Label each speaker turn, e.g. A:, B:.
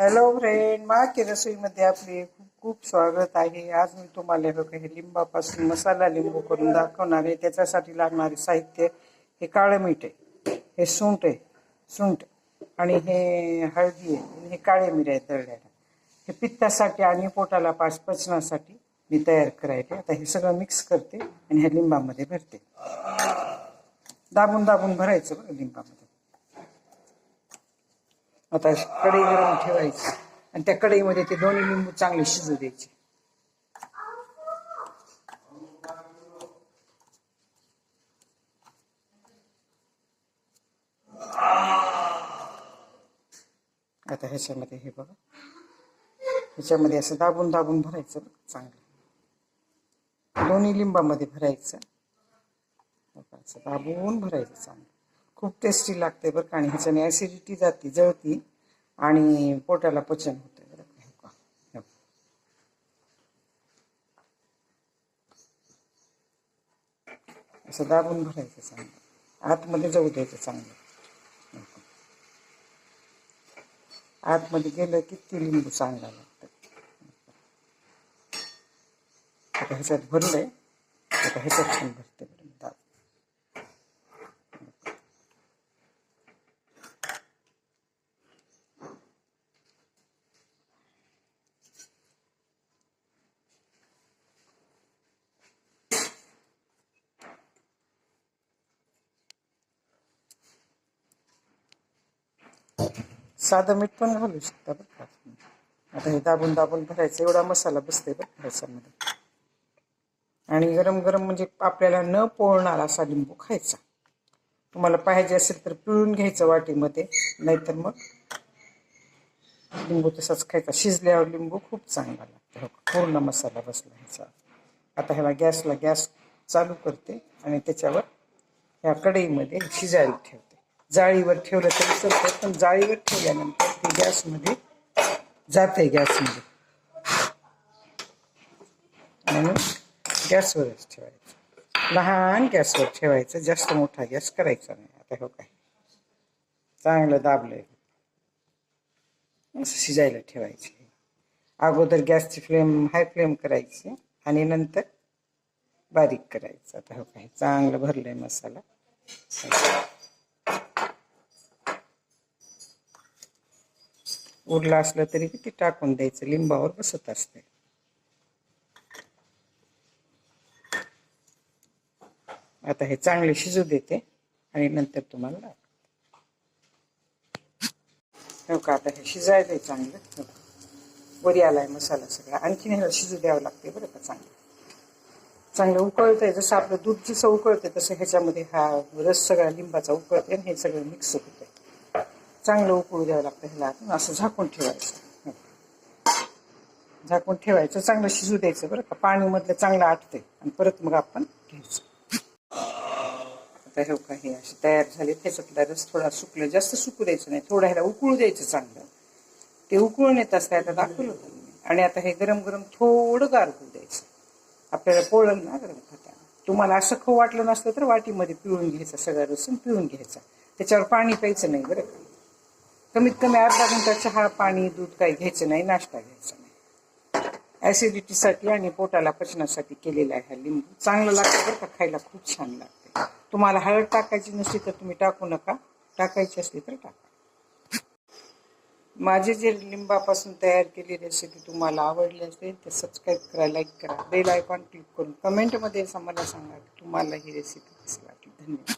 A: Hello friend माके रसोईमध्ये आपले खूप खूप स्वागत आहे. आज मी तुम्हाला हे हे लिंबापासून मसाला लिंबू करून दाखवणार आहे. त्याच्यासाठी लागणारे साहित्य हे काळं मीठ आहे हे सुंठ आहे सुंठ. आणि हे हळदी आहे हे काळे मिरे आहे तळल्याला हे पित्तासाठी आणि पोटाला पाच पचनासाठी मी तयार करायचे आता हे सगळं मिक्स करते आणि ह्या लिंबामध्ये भरते. दाबून दाबून भरायचं बरं लिंबामध्ये. आता कढई गरम ठेवायची. आणि त्या कढईमध्ये ते दोन्ही लिंबू चांगले शिजू द्यायचे. आता ह्याच्यामध्ये हे बघा. ह्याच्यामध्ये असं दाबून दाबून भरायचं चांगलं. दोन्ही लिंबामध्ये भरायचं. असं दाबून भरायचं चांगलं. खूप टेस्टी लागते बरं का आणि ह्याच्याने ॲसिडिटी जाते जळती आणि पोटाला पचन होतं बरं का. हे पहा. असं दाबून भरायचं चांगलं. आतमध्ये जाऊ द्यायचं चांगलं. आतमध्ये गेलं की ते लिंबू चांगला लागतं. आता ह्याच्यात भरलंय. आता ह्याच्यात छान भरते बरं दाब साधं मीठ पण घालू शकता बरं का? आता हे दाबून दाबून भरायचं एवढा मसाला बसते बरं ह्याच्यामध्ये आणि गरम गरम म्हणजे आपल्याला न पोळणार असा लिंबू खायचा. तुम्हाला पाहिजे असेल तर पिळून घ्यायचं वाटीमध्ये नाहीतर मग लिंबू तसाच खायचा. शिजल्यावर लिंबू खूप चांगला लागतो. हो पूर्ण मसाला बसला ह्याचा. आता ह्याला गॅसला गॅस चालू करते आणि त्याच्यावर ह्या कढईमध्ये शिजायला ठेवते. जाळीवर ठेवलं तरी चालतं पण जाळीवर ठेवल्यानंतर ते गॅसमध्ये जाते गॅसमध्ये. म्हणून गॅसवरच ठेवायचं. लहान गॅसवर ठेवायचं जास्त मोठा गॅस करायचा नाही. आता हो काय चांगलं दाबलंय. असं शिजायला ठेवायचे. अगोदर गॅसची फ्लेम हाय फ्लेम करायची आणि नंतर बारीक करायचं. आता हो काय चांगलं भरलंय मसाला. उरलं असलं तरी किती टाकून द्यायचं लिंबावर बसत असते. आता हे चांगले शिजू देते आणि नंतर तुम्हाला हो का आता हे शिजायलंय चांगलं. हो वरी आलाय मसाला सगळा. आणखीन ह्याला शिजू द्यावं लागते बरं का चांगलं. चांगलं उकळतंय जसं आपलं दूध जसं उकळते तसं ह्याच्यामध्ये हा रस सगळा लिंबाचा उकळते आणि हे सगळं मिक्स होतंय. चांगलं उकळू द्यावं लागतं ह्याला. असं झाकून ठेवायचं. झाकून ठेवायचं चांगलं शिजू द्यायचं बरं का. पाणी मधलं चांगलं आटते आणि परत मग आपण घ्यायचं. आता हे का हे असे तयार झाले. त्याच्यातला रस थोडा सुकलं. जास्त सुकू द्यायचं नाही. थोडं ह्याला उकळू द्यायचं चांगलं. ते उकळून येत असतं. आता दाखवलं होतं आणि आता हे गरम गरम थोडं गार होऊ द्यायचं. आपल्याला पोळलं ना गरम खाताना. तुम्हाला असं खाऊ वाटलं नसतं तर वाटीमध्ये पिळून घ्यायचा सगळा रस पिळून घ्यायचा. त्याच्यावर पाणी प्यायचं नाही बरं का. कमीत कमी अर्धा घंटा चहा पाणी दूध काही घ्यायचं नाही नाश्ता घ्यायचा नाही. ॲसिडिटीसाठी आणि पोटाला पचनासाठी केलेला आहे हा लिंबू चांगलं लागतं बरं का खायला खूप छान लागते. तुम्हाला हळद टाकायची नसली तर तुम्ही टाकू नका. टाकायची असली तर टाका. माझे जे लिंबापासून तयार केलेली रेसिपी तुम्हाला आवडली असेल तर सबस्क्राईब करा लाईक करा बेल आयकॉन क्लिक करून कमेंटमध्ये मला सांगा की तुम्हाला ही रेसिपी कशी वाटली. धन्यवाद.